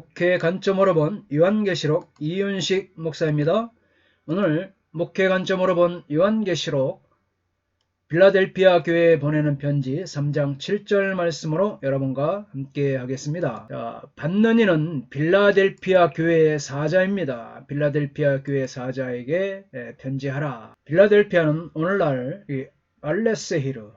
목회 관점으로 본 요한계시록 이윤식 목사입니다. 오늘 목회 관점으로 본 요한계시록 빌라델피아 교회에 보내는 편지 3장 7절 말씀으로 여러분과 함께 하겠습니다. 자, 받는 이는 빌라델피아 교회의 사자입니다. 빌라델피아 교회 사자에게 예, 편지하라. 빌라델피아는 오늘날 이 알레세히르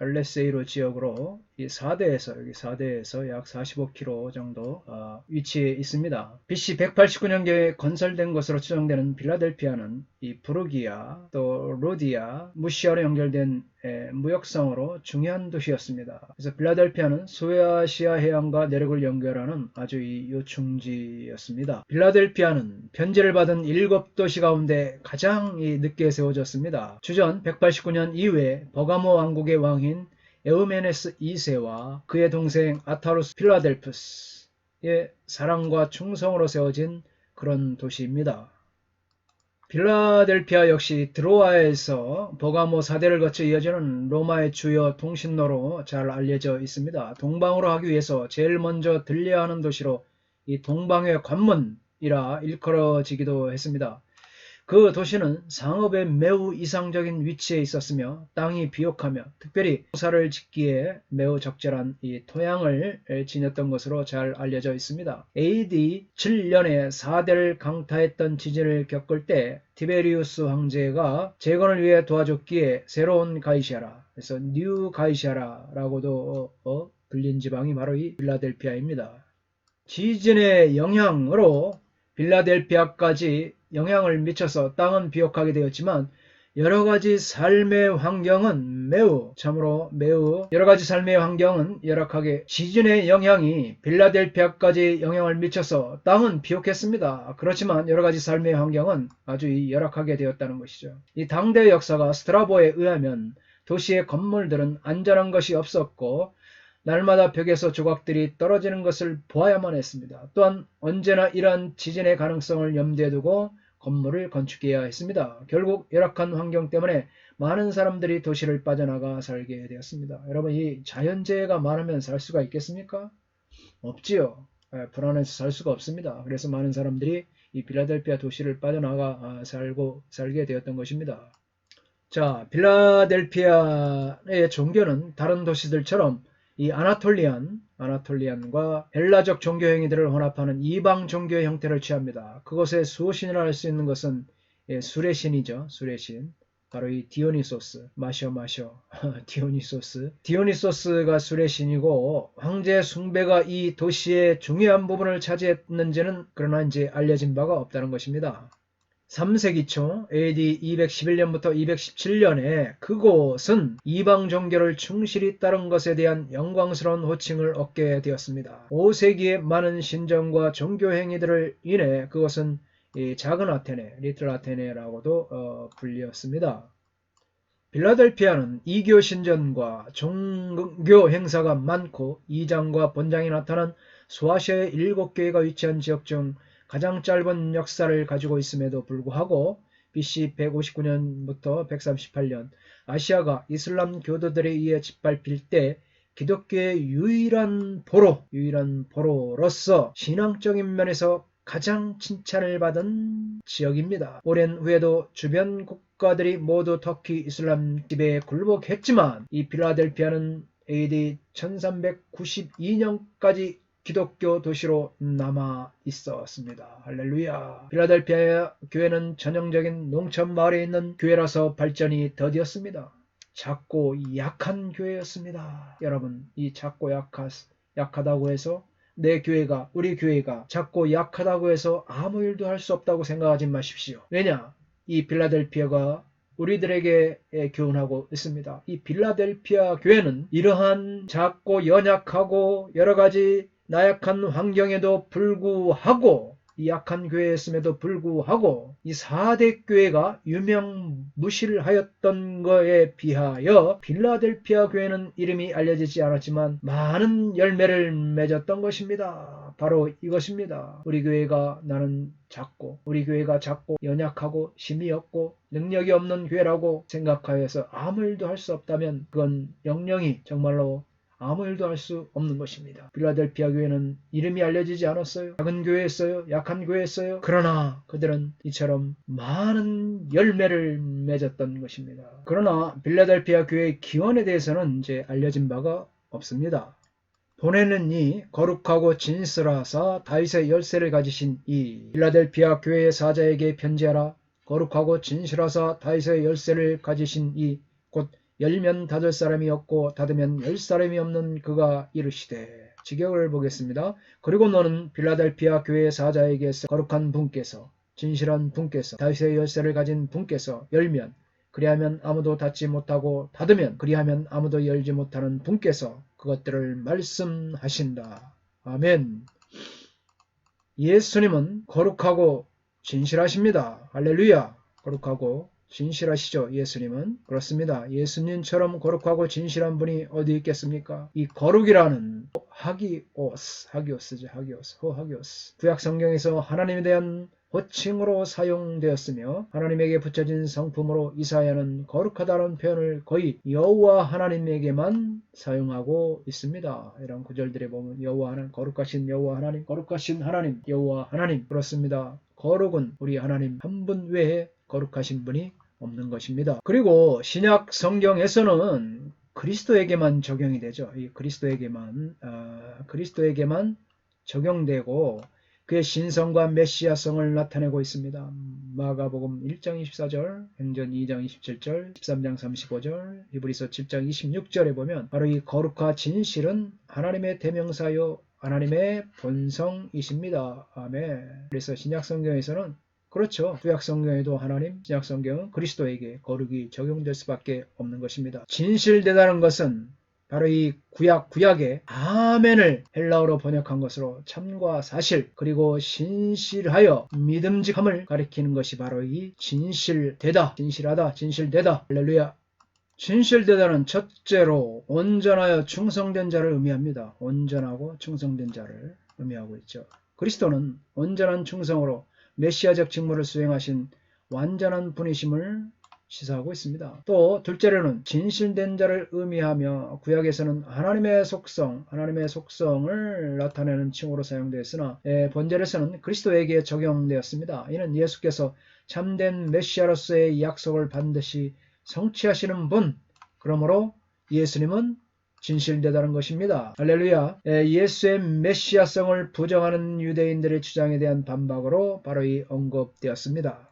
알레세이로 지역으로 이 4대에서 여기 4대에서 약 45km 정도 어, 위치해 있습니다. BC 189년경에 건설된 것으로 추정되는 빌라델피아는 이 부르기아 또 로디아 무시아로 연결된 에, 무역성으로 중요한 도시였습니다. 그래서 빌라델피아는 소아시아 해안과 내륙을 연결하는 아주 이 요충지였습니다. 빌라델피아는 편지를 받은 일곱 도시 가운데 가장 이 늦게 세워졌습니다. 주전 189년 이후에 버가모 왕국의 왕인 에우메네스 2세와 그의 동생 아타루스 필라델프스의 사랑과 충성으로 세워진 그런 도시입니다. 빌라델피아 역시 드로아에서 버가모 사대를 거쳐 이어지는 로마의 주요 통신로로 잘 알려져 있습니다. 동방으로 하기 위해서 제일 먼저 들려야 하는 도시로 이 동방의 관문이라 일컬어지기도 했습니다. 그 도시는 상업에 매우 이상적인 위치에 있었으며 땅이 비옥하며 특별히 농사를 짓기에 매우 적절한 이 토양을 지녔던 것으로 잘 알려져 있습니다. AD 7년에 4대를 강타했던 지진을 겪을 때 티베리우스 황제가 재건을 위해 도와줬기에 새로운 가이시아라 그래서 뉴 가이시아라라고도 어, 불린 지방이 바로 이 빌라델피아입니다. 지진의 영향으로 빌라델피아까지 영향을 미쳐서 땅은 비옥하게 되었지만 여러 가지 삶의 환경은 매우 참으로 매우 여러 가지 삶의 환경은 열악하게 지진의 영향이 빌라델피아까지 영향을 미쳐서 땅은 비옥했습니다. 그렇지만 여러 가지 삶의 환경은 아주 열악하게 되었다는 것이죠. 이 당대 역사가 스트라보에 의하면 도시의 건물들은 안전한 것이 없었고 날마다 벽에서 조각들이 떨어지는 것을 보아야만 했습니다. 또한 언제나 이러한 지진의 가능성을 염두에 두고 건물을 건축해야 했습니다. 결국 열악한 환경 때문에 많은 사람들이 도시를 빠져나가 살게 되었습니다. 여러분 이 자연재해가 많으면 살 수가 있겠습니까? 없지요. 예, 불안해서 살 수가 없습니다. 그래서 많은 사람들이 이 빌라델피아 도시를 빠져나가 아, 살고 살게 되었던 것입니다. 자, 빌라델피아의 종교는 다른 도시들처럼 이 아나톨리안, 아나톨리안과 헬라적 종교 행위들을 혼합하는 이방 종교 형태를 취합니다. 그것의 수호신이라 할 수 있는 것은 예, 수레 신이죠. 수레 신. 바로 이 디오니소스. 마셔 마셔. 디오니소스. 디오니소스가 수레 신이고 황제 숭배가 이 도시의 중요한 부분을 차지했는지는 그러나 이제 알려진 바가 없다는 것입니다. 3세기 초 AD 211년부터 217년에 그곳은 이방 종교를 충실히 따른 것에 대한 영광스러운 호칭을 얻게 되었습니다. 5세기의 많은 신정과 종교 행위들을 인해 그것은 작은 아테네, 리틀 아테네라고도 어, 불렸습니다. 빌라델피아는 이교 신전과 종교 행사가 많고 이장과 본장이 나타난 소아시아의 일곱 교회가 위치한 지역 중 가장 짧은 역사를 가지고 있음에도 불구하고 BC 159년부터 138년 아시아가 이슬람 교도들에 의해 짓밟힐 때 기독교의 유일한 보로, 유일한 보로로서 신앙적인 면에서 가장 칭찬을 받은 지역입니다. 오랜 후에도 주변 국가들이 모두 터키 이슬람 지배에 굴복했지만 이 필라델피아는 AD 1392년까지 기독교 도시로 남아 있었습니다. 할렐루야. 필라델피아 교회는 전형적인 농촌 마을에 있는 교회라서 발전이 더디었습니다. 작고 약한 교회였습니다. 여러분, 이 작고 약하, 약하다고 해서 내 교회가, 우리 교회가 작고 약하다고 해서 아무 일도 할 수 없다고 생각하지 마십시오. 왜냐? 이 빌라델피아가 우리들에게 교훈하고 있습니다. 이 빌라델피아 교회는 이러한 작고 연약하고 여러 가지 나약한 환경에도 불구하고 이 약한 교회였음에도 불구하고 이 4대 교회가 유명무실 하였던 것에 비하여 빌라델피아 교회는 이름이 알려지지 않았지만 많은 열매를 맺었던 것입니다. 바로 이것입니다. 우리 교회가 나는 작고 우리 교회가 작고 연약하고 힘이 없고 능력이 없는 교회라고 생각하여서 아무 일도 할 수 없다면 그건 영영이 정말로 아무 일도 할 수 없는 것입니다. 빌라델피아 교회는 이름이 알려지지 않았어요. 작은 교회였어요. 약한 교회였어요. 그러나 그들은 이처럼 많은 열매를 맺었던 것입니다. 그러나 빌라델피아 교회의 기원에 대해서는 이제 알려진 바가 없습니다. 보내는 이 거룩하고 진실하사 다윗의 열쇠를 가지신 이 빌라델피아 교회의 사자에게 편지하라 거룩하고 진실하사 다윗의 열쇠를 가지신 이곧 열면 닫을 사람이 없고 닫으면 열 사람이 없는 그가 이르시되 직역을 보겠습니다. 그리고 너는 빌라델피아 교회의 사자에게서 거룩한 분께서 진실한 분께서 다윗의 열쇠를 가진 분께서 열면 그리하면 아무도 닫지 못하고 닫으면 그리하면 아무도 열지 못하는 분께서 그것들을 말씀하신다. 아멘. 예수님은 거룩하고 진실하십니다. 할렐루야. 거룩하고 진실하시죠. 예수님은 그렇습니다. 예수님처럼 거룩하고 진실한 분이 어디 있겠습니까? 이 거룩이라는 하기오스, 하기오스죠. 하기오스, 호하기오스. 구약 성경에서 하나님에 대한 호칭으로 사용되었으며 하나님에게 붙여진 성품으로 이사야는 거룩하다는 표현을 거의 여호와 하나님에게만 사용하고 있습니다. 이런 구절들에 보면 여호와 하나님, 거룩하신 여호와 하나님, 거룩하신 하나님, 여호와 하나님 그렇습니다. 거룩은 우리 하나님 한 분 외에 거룩하신 분이 없는 것입니다. 그리고 신약 성경에서는 그리스도에게만 적용이 되죠. 이 그리스도에게만 아, 그리스도에게만 적용되고 그의 신성과 메시아성을 나타내고 있습니다. 마가복음 1장 24절, 행전 2장 27절, 13장 35절, 히브리서 7장 26절에 보면 바로 이 거룩과 진실은 하나님의 대명사요 하나님의 본성이십니다. 아멘. 그래서 신약 성경에서는 그렇죠. 구약 성경에도 하나님, 신약 성경은 그리스도에게 거룩이 적용될 수밖에 없는 것입니다. 진실되다는 것은 바로 이 구약 구약의 아멘을 헬라어로 번역한 것으로 참과 사실 그리고 신실하여 믿음직함을 가리키는 것이 바로 이 진실되다, 진실하다, 진실되다. 할렐루야. 진실되다는 첫째로 온전하여 충성된 자를 의미합니다. 온전하고 충성된 자를 의미하고 있죠. 그리스도는 온전한 충성으로 메시아적 직무를 수행하신 완전한 분이심을 시사하고 있습니다. 또 둘째로는 진실된 자를 의미하며 구약에서는 하나님의 속성, 하나님의 속성을 나타내는 칭호로 사용되었으나 예, 본절에서는 그리스도에게 적용되었습니다. 이는 예수께서 참된 메시아로서의 약속을 반드시 성취하시는 분, 그러므로 예수님은 진실되다는 것입니다. 할렐루야. 예, 예수의 메시아성을 부정하는 유대인들의 주장에 대한 반박으로 바로 이 언급되었습니다.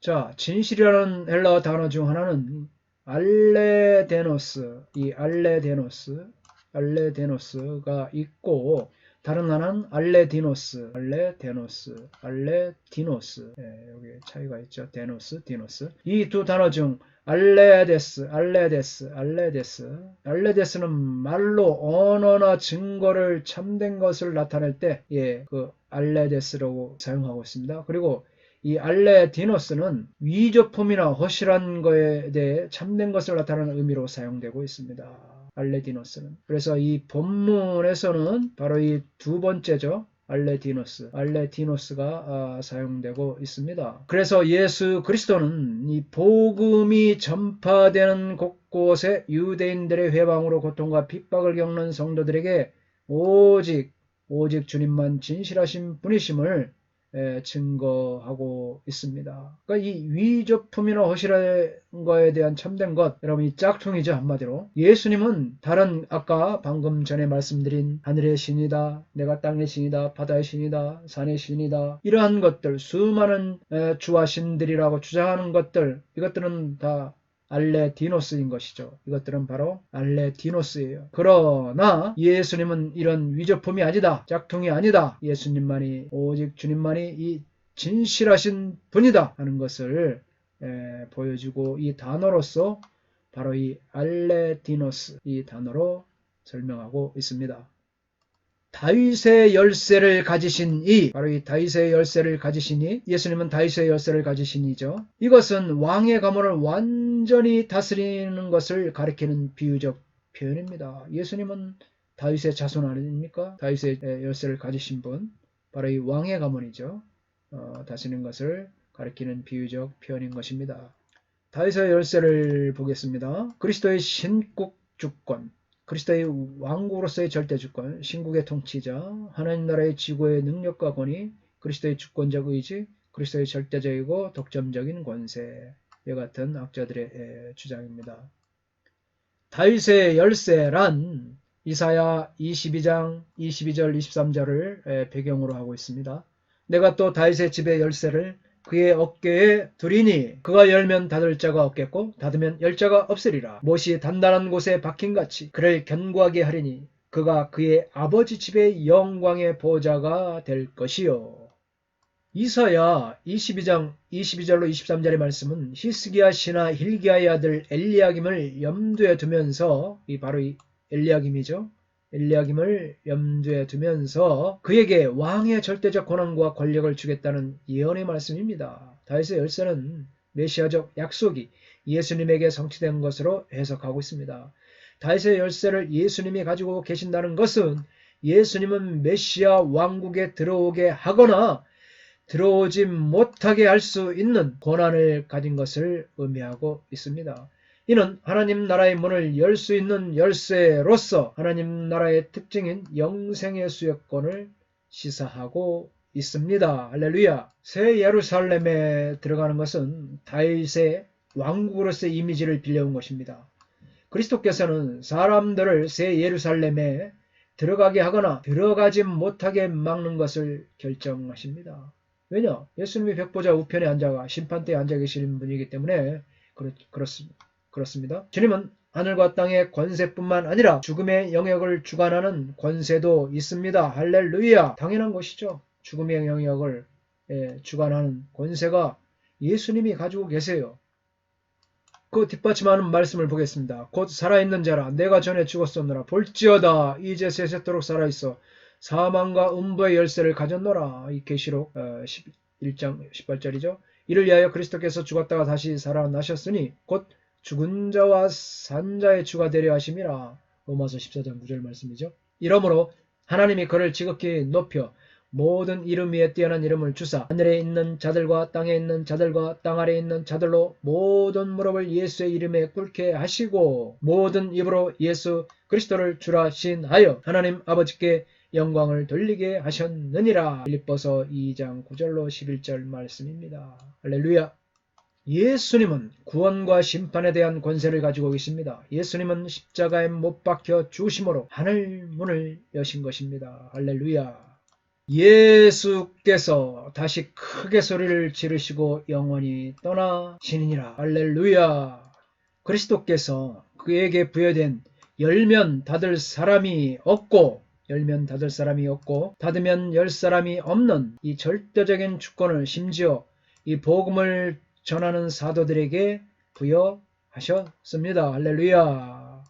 자, 진실이라는 헬라어 단어 중 하나는 알레데노스, 이 알레데노스, 알레데노스가 있고 다른 하나는 알레디노스, 알레데노스, 알레디노스. 예, 여기 차이가 있죠. 데노스, 디노스. 이 두 단어 중 알레데스, 알레데스, 알레데스. 알레데스는 말로 언어나 증거를 참된 것을 나타낼 때, 예, 그 알레데스라고 사용하고 있습니다. 그리고 이 알레디노스는 위조품이나 허실한 거에 대해 참된 것을 나타내는 의미로 사용되고 있습니다. 알레디노스는. 그래서 이 본문에서는 바로 이 두 번째죠. 알레디노스, 알레디노스가 아, 사용되고 있습니다. 그래서 예수 그리스도는 이 복음이 전파되는 곳곳에 유대인들의 회방으로 고통과 핍박을 겪는 성도들에게 오직 오직 주님만 진실하신 분이심을 증거하고 있습니다. 그러니까 이 위조품이나 허실한 거에 대한 참된 것, 여러분 이 짝퉁이죠 한마디로. 예수님은 다른 아까 방금 전에 말씀드린 하늘의 신이다, 내가 땅의 신이다, 바다의 신이다, 산의 신이다 이러한 것들 수많은 주와 신들이라고 주장하는 것들 이것들은 다 알레디노스인 것이죠. 이것들은 바로 알레디노스예요. 그러나 예수님은 이런 위조품이 아니다. 짝퉁이 아니다. 예수님만이 오직 주님만이 이 진실하신 분이다 하는 것을 에, 보여주고 이 단어로서 바로 이 알레디노스 이 단어로 설명하고 있습니다. 다윗의 열쇠를 가지신 이 바로 이 다윗의 열쇠를 가지신 이 예수님은 다윗의 열쇠를 가지신 이죠. 이것은 왕의 가문을 완 전히 다스리는 것을 가리키는 비유적 표현입니다. 예수님은 다윗의 자손 아닙니까? 다윗의 열쇠를 가지신 분 바로 이 왕의 가문이죠. 어, 다스리는 것을 가리키는 비유적 표현인 것입니다. 다윗의 열쇠를 보겠습니다. 그리스도의 신국 주권 그리스도의 왕국으로서의 절대 주권, 신국의 통치자, 하나님 나라의 지구의 능력과 권위, 그리스도의 주권적 의지, 그리스도의 절대적이고 독점적인 권세, 이 같은 학자들의 에, 주장입니다. 다윗의 열쇠란 이사야 22장 22절 23절을 에, 배경으로 하고 있습니다. 내가 또 다윗의 집의 열쇠를 그의 어깨에 두리니 그가 열면 닫을 자가 없겠고 닫으면 열 자가 없으리라. 못이 단단한 곳에 박힌 같이 그를 견고하게 하리니 그가 그의 아버지 집의 영광의 보좌가 될 것이요. 이사야 22장 22절로 23절의 말씀은 히스기야 시나 힐기야의 아들 엘리야김을 염두에 두면서 이 바로 이 엘리야김이죠. 엘리야김을 염두에 두면서 그에게 왕의 절대적 권한과 권력을 주겠다는 예언의 말씀입니다. 다윗의 열쇠는 메시아적 약속이 예수님에게 성취된 것으로 해석하고 있습니다. 다윗의 열쇠를 예수님이 가지고 계신다는 것은 예수님은 메시아 왕국에 들어오게 하거나 들어오지 못하게 할 수 있는 권한을 가진 것을 의미하고 있습니다. 이는 하나님 나라의 문을 열 수 있는 열쇠로서 하나님 나라의 특징인 영생의 수여권을 시사하고 있습니다. 할렐루야. 새 예루살렘에 들어가는 것은 다윗의 왕국으로서의 이미지를 빌려온 것입니다. 그리스도께서는 사람들을 새 예루살렘에 들어가게 하거나 들어가지 못하게 막는 것을 결정하십니다. 왜냐? 예수님이 백보자 우편에 앉아가 심판대에 앉아 계시는 분이기 때문에 그렇, 그렇습니다. 그렇습니다. 주님은 하늘과 땅의 권세뿐만 아니라 죽음의 영역을 주관하는 권세도 있습니다. 할렐루야! 당연한 것이죠. 죽음의 영역을 예, 주관하는 권세가 예수님이 가지고 계세요. 그 뒷받침하는 말씀을 보겠습니다. 곧 살아있는 자라 내가 전에 죽었었노라 볼지어다 이제 세세토록 살아있어 사망과 음부의 열쇠를 가졌노라 이 계시록 11장 18절이죠. 이를 위하여 그리스도께서 죽었다가 다시 살아나셨으니 곧 죽은 자와 산 자의 주가 되려 하심이라. 로마서 14장 9절 말씀이죠. 이러므로 하나님이 그를 지극히 높여 모든 이름 위에 뛰어난 이름을 주사 하늘에 있는 자들과 땅에 있는 자들과 땅 아래에 있는 자들로 모든 무릎을 예수의 이름에 꿇게 하시고 모든 입으로 예수 그리스도를 주라 신하여 하나님 아버지께 영광을 돌리게 하셨느니라. 빌립보서 2장 9절로 11절 말씀입니다. 할렐루야. 예수님은 구원과 심판에 대한 권세를 가지고 계십니다. 예수님은 십자가에 못 박혀 주심으로 하늘 문을 여신 것입니다. 할렐루야. 예수께서 다시 크게 소리를 지르시고 영원히 떠나시니라. 할렐루야. 그리스도께서 그에게 부여된 열면 닫을 사람이 없고 열면 닫을 사람이 없고 닫으면 열 사람이 없는 이 절대적인 주권을 심지어 이 복음을 전하는 사도들에게 부여하셨습니다. 할렐루야.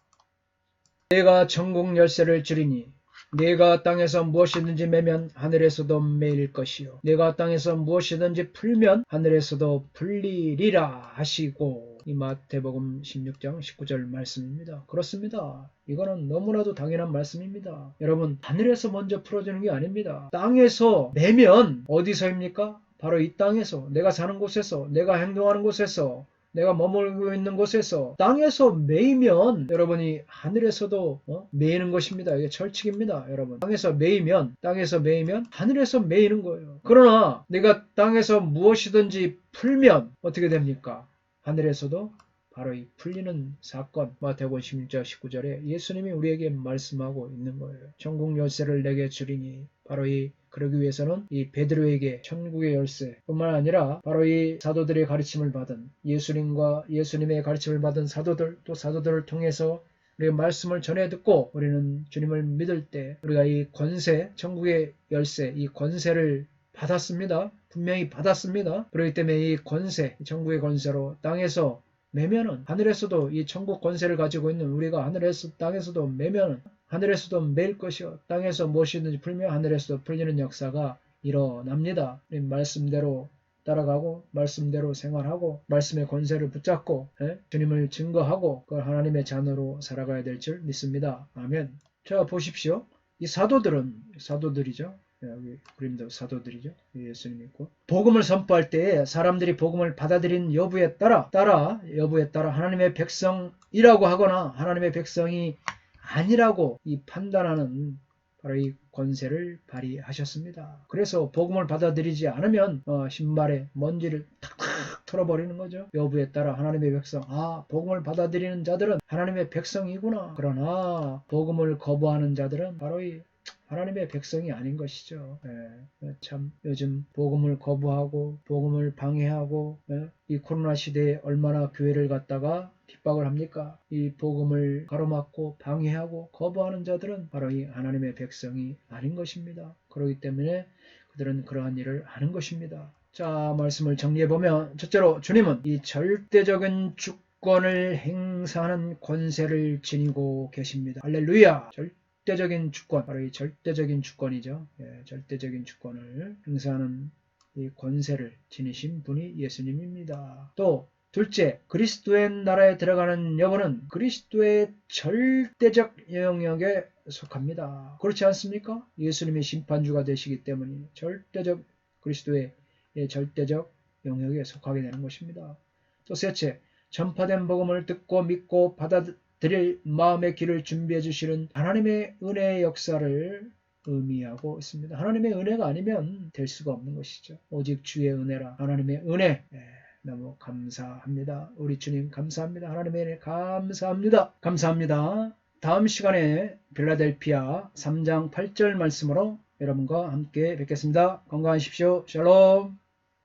내가 천국 열쇠를 주리니 내가 땅에서 무엇이든지 매면 하늘에서도 매일 것이요. 내가 땅에서 무엇이든지 풀면 하늘에서도 풀리리라 하시고 이 마태복음 16장 19절 말씀입니다. 그렇습니다. 이거는 너무나도 당연한 말씀입니다. 여러분 하늘에서 먼저 풀어주는 게 아닙니다. 땅에서 매면 어디서입니까? 바로 이 땅에서 내가 사는 곳에서 내가 행동하는 곳에서 내가 머물고 있는 곳에서 땅에서 매이면 여러분이 하늘에서도 어? 매이는 것입니다. 이게 철칙입니다. 여러분 땅에서 매이면 땅에서 매이면 하늘에서 매이는 거예요. 그러나 내가 땅에서 무엇이든지 풀면 어떻게 됩니까? 하늘에서도 바로 이 풀리는 사건 마태복음 16장 19절에 예수님이 우리에게 말씀하고 있는 거예요. 천국 열쇠를 내게 주리니 바로 이 그러기 위해서는 이 베드로에게 천국의 열쇠뿐만 아니라 바로 이 사도들의 가르침을 받은 예수님과 예수님의 가르침을 받은 사도들 또 사도들을 통해서 우리가 말씀을 전해 듣고 우리는 주님을 믿을 때 우리가 이 권세 천국의 열쇠 이 권세를 받았습니다. 분명히 받았습니다. 그렇기 때문에 이 권세 천국의 권세로 땅에서 매면은 하늘에서도 이 천국 권세를 가지고 있는 우리가 하늘에서 땅에서도 매면은 하늘에서도 매일 것이요 땅에서 무엇이든지 풀며 하늘에서도 풀리는 역사가 일어납니다. 말씀대로 따라가고 말씀대로 생활하고 말씀의 권세를 붙잡고 예? 주님을 증거하고 그 하나님의 자녀로 살아가야 될 줄 믿습니다. 아멘. 자 보십시오. 이 사도들은 사도들이죠. 예, 여기 그림도 사도들이죠. 예수님 있고 복음을 선포할 때에 사람들이 복음을 받아들인 여부에 따라 따라 여부에 따라 하나님의 백성이라고 하거나 하나님의 백성이 아니라고 이 판단하는 바로 이 권세를 발휘하셨습니다. 그래서 복음을 받아들이지 않으면 어, 신발에 먼지를 탁탁 털어버리는 거죠. 여부에 따라 하나님의 백성, 아 복음을 받아들이는 자들은 하나님의 백성이구나. 그러나 복음을 거부하는 자들은 바로 이 하나님의 백성이 아닌 것이죠. 예, 참 요즘 복음을 거부하고 복음을 방해하고 예, 이 코로나 시대에 얼마나 교회를 갖다가 핍박을 합니까? 이 복음을 가로막고 방해하고 거부하는 자들은 바로 이 하나님의 백성이 아닌 것입니다. 그렇기 때문에 그들은 그러한 일을 하는 것입니다. 자, 말씀을 정리해 보면 첫째로 주님은 이 절대적인 주권을 행사하는 권세를 지니고 계십니다. 할렐루야! 절 대적인 주권, 바로 이 절대적인 주권이죠. 예, 절대적인 주권을 행사하는 이 권세를 지니신 분이 예수님입니다. 또 둘째, 그리스도의 나라에 들어가는 여부는 그리스도의 절대적 영역에 속합니다. 그렇지 않습니까? 예수님이 심판주가 되시기 때문에 절대적 그리스도의 예, 절대적 영역에 속하게 되는 것입니다. 또 셋째, 전파된 복음을 듣고 믿고 받아 들일 마음의 길을 준비해 주시는 하나님의 은혜의 역사를 의미하고 있습니다. 하나님의 은혜가 아니면 될 수가 없는 것이죠. 오직 주의 은혜라 하나님의 은혜. 예. 너무 감사합니다. 우리 주님 감사합니다. 하나님의 은혜 감사합니다. 감사합니다. 다음 시간에 빌라델피아 3장 8절 말씀으로 여러분과 함께 뵙겠습니다. 건강하십시오. 샬롬.